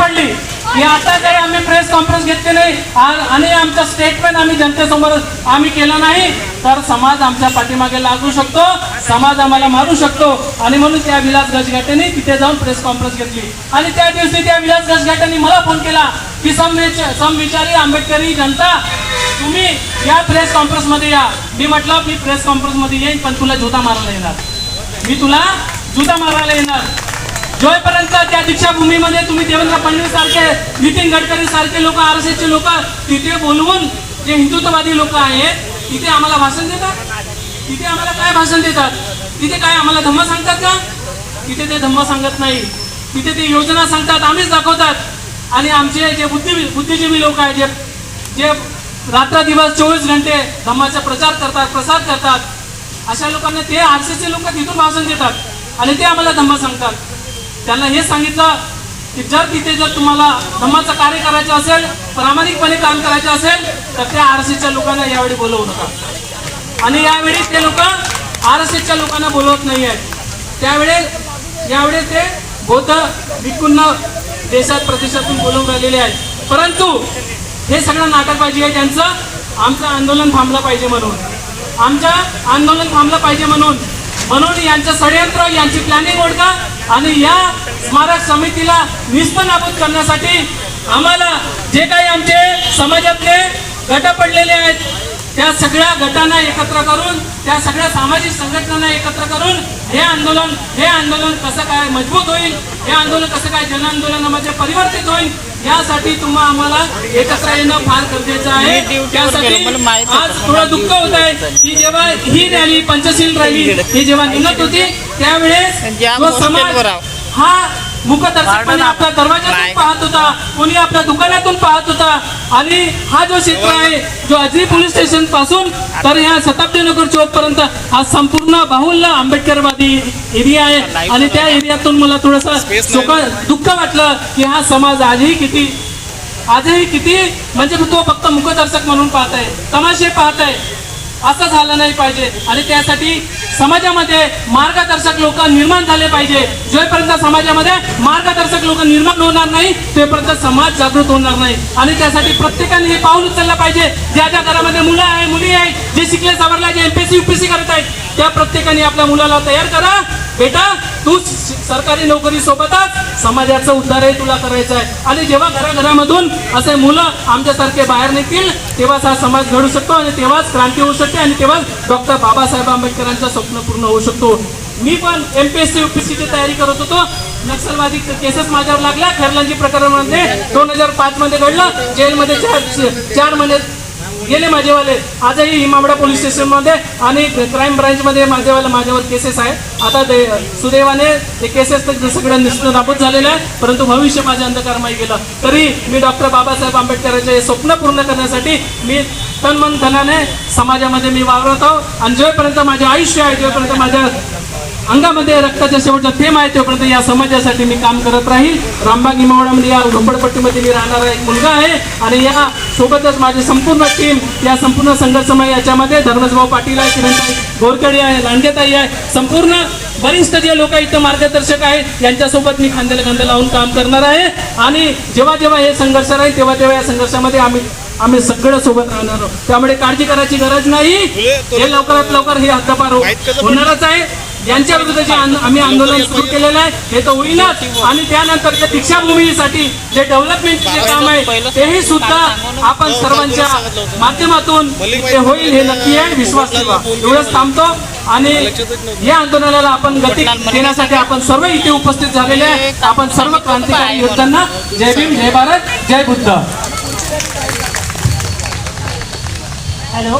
पडली. की आता काही आम्ही प्रेस कॉन्फरन्स घेतली नाही आणि आमचं स्टेटमेंट आम्ही जनतेसमोर आम्ही केलं नाही तर समाज आमच्या पाठीमागे लागू शकतो समाज आम्हाला मारू शकतो. आणि म्हणून त्या विलास गजघाटेने तिथे जाऊन प्रेस कॉन्फरन्स घेतली. आणि त्या दिवशी त्या विलास गजघाटेने मला फोन केला की समविच समविचारी आंबेडकरी जनता तुम्ही या प्रेस कॉन्फरन्समध्ये या. मी म्हटलं मी प्रेस कॉन्फरन्समध्ये येईन पण तुला जुता मारायला येणार. मी तुला जुता मारायला येणार. जोपर्यंत त्या दीक्षाभूमीमध्ये तुम्ही देवेंद्र फडणवीस सारखे नितीन गडकरी सारखे लोक आर एस एसचे लोक तिथे बोलवून जे हिंदुत्ववादी लोक आहेत तिथे आम्हाला भाषण देतात? तिथे आम्हाला काय भाषण देतात? तिथे काय आम्हाला धम्म सांगतात का? तिथे ते धम्म सांगत नाही. तिथे ते योजना सांगतात आम्हीच दाखवतात. आणि आमचे जे बुद्धी बुद्धिजीवी लोक आहेत जे जे रात्र दिवस चोवीस घंटे धम्माचा प्रचार करतात प्रसार करतात अशा लोकांना ते आरसेचे लोक तिथून भाषण देतात आणि ते आम्हाला धम्म सांगतात. त्यांना हे सांगितलं की जर तिथे जर तुम्हाला धम्माचं कार्य करायचं असेल प्रामाणिकपणे काम करायचं असेल तर त्या आर एस एसच्या लोकांना यावेळी बोलवू नका. आणि यावेळी ते लोक आर एस एसच्या लोकांना बोलवत नाही आहेत. त्यावेळेस यावेळेस ते बौद्ध भिक्खूंना देशात प्रदेशातून बोलवून राहिलेले आहेत. परंतु हे सगळं नाटकबाजी आहे त्यांचं. आमचं आंदोलन थांबलं पाहिजे म्हणून. आमचं आंदोलन थांबलं पाहिजे म्हणून. म्हणून यांचं षडयंत्र यांची प्लॅनिंग ओढका आणि या स्मारक समितीला निस्तनाबूत करण्यासाठी आम्हाला जे काही आमचे समाजातले गट पडलेले आहेत त्या सगळ्या गटांना एकत्र करून त्या सगळ्या सामाजिक संघटनांना एकत्र करून हे आंदोलन हे आंदोलन कसं काय मजबूत होईल हे आंदोलन कसं काय जनआंदोलनामध्ये परिवर्तित होईल यासाठी तुम्हा आम्हाला एकत्र येणं फार गरजेचं आहे त्यासाठी. आज थोडं दुःख होत आहे की जेव्हा ही रॅली पंचशील रॅली ही जेव्हा निघत होती त्यावेळेस ज्या जो समाज हॉस्टेलवर आहो. हा मुखदर्शकपणे आपल्या दरवाजातून. पाहत होता कोणी आपल्या दुकानातून पाहत होता. आणि हा जो क्षेत्र आहे जो अजनी पोलीस स्टेशनपासून तर ह्या शताब्दी नगर चौक पर्यंत हा संपूर्ण बाहुल्य आंबेडकरवादी एरिया आहे. आणि त्या एरियातून मला थोडस दुःख वाटलं की हा समाज आजही किती आजही किती म्हणजे तो फक्त मुखदर्शक म्हणून पाहत आहे तमाशे पाहत आहे. असं झालं नाही पाहिजे. आणि त्यासाठी समाजामध्ये मार्गदर्शक लोक निर्माण झाले पाहिजे. जोपर्यंत समाजामध्ये मार्गदर्शक लोक निर्माण होणार नाही तोपर्यंत समाज जागृत होणार नाही. आणि त्यासाठी प्रत्येकाने हे पाऊल उचललं पाहिजे. ज्या ज्या घरामध्ये मुलं आहे मुली आहे जे शिकले सावरला जे एमपीएससी युपीएससी करत आहेत त्या प्रत्येकाने आपल्या मुलाला तयार करा. बेटा तू सरकारी नोकरी सोबतच समाजाचं उद्धारही तुला करायचं आहे. आणि जेव्हा घराघरामधून असे मुलं आमच्यासारखे बाहेर निघतील तेव्हाच हा समाज घडू शकतो आणि तेव्हाच क्रांती होऊ शकते आणि तेव्हाच डॉक्टर बाबासाहेब आंबेडकरांचं स्वप्न पूर्ण होऊ शकतो. मी पण एम पी एस सी युपीएससीची तयारी करत होतो. नक्षलवादी केसेस माझ्यावर लागल्या. खेरलांची प्रकरणामध्ये दोन हजार पाच मध्ये घडलं. जेलमध्ये चार चार महिने गेले माझेवाले. आजही हिमामडा पोलीस स्टेशनमध्ये आणि क्राईम ब्रांचमध्ये माझेवाले माझ्यावर केसेस आहेत. आता ते सुदैवाने ते केसेस तर सगळं निश्चित नाबूद झालेलं आहे परंतु भविष्य माझ्या अंधकारमय गेलं. तरी मी डॉक्टर बाबासाहेब आंबेडकरांचे हे स्वप्न पूर्ण करण्यासाठी मी तन मन धनाने समाजामध्ये मी वावरत आहो. आणि जेव्हापर्यंत माझे आयुष्य आहे जेव्हापर्यंत माझ्या अंगामध्ये रक्ताच्या शेवटचा थेंब आहे तोपर्यंत या समाजासाठी मी काम करत राहील. रामबाग इमावडामध्ये या झोपडपट्टीमध्ये मी राहणारा एक मुलगा आहे. आणि या सोबतच माझी संपूर्ण टीम या संपूर्ण संघर्षमय याच्यामध्ये धर्मेशभाऊ पाटील आहे किरणताई गोरकडे आहे लांडेताई आहे. संपूर्ण वरिष्ठ जे लोक इथं मार्गदर्शक आहेत यांच्यासोबत मी खांद्याला खांदा लावून काम करणार आहे. आणि जेव्हा जेव्हा हे संघर्ष राहील तेव्हा तेव्हा या संघर्षामध्ये आम्ही आम्ही सगळं सोबत राहणार आहोत. त्यामुळे काळजी करायची गरज नाही. हे लवकरात लवकर हे हद्दपार हो- होणारच आहे. यांच्या विरुद्ध जे आम्ही आंदोलन सुरू केलेलं आहे हे तर होईलच. आणि त्यानंतर जे दीक्षाभूमीसाठी जे डेव्हलपमेंटचे जे काम आहे तेही सुद्धा आपण सर्वांच्या माध्यमातून ते होईल हे नक्की आहे विश्वास ठेवा. एवढंच थांबतो आणि या आंदोलनाला आपण गती देण्यासाठी आपण सर्व इथे उपस्थित झालेले आहे. आपण सर्व क्रांतिकारी योद्धांना जय भीम जय भारत जय बुद्ध. हॅलो.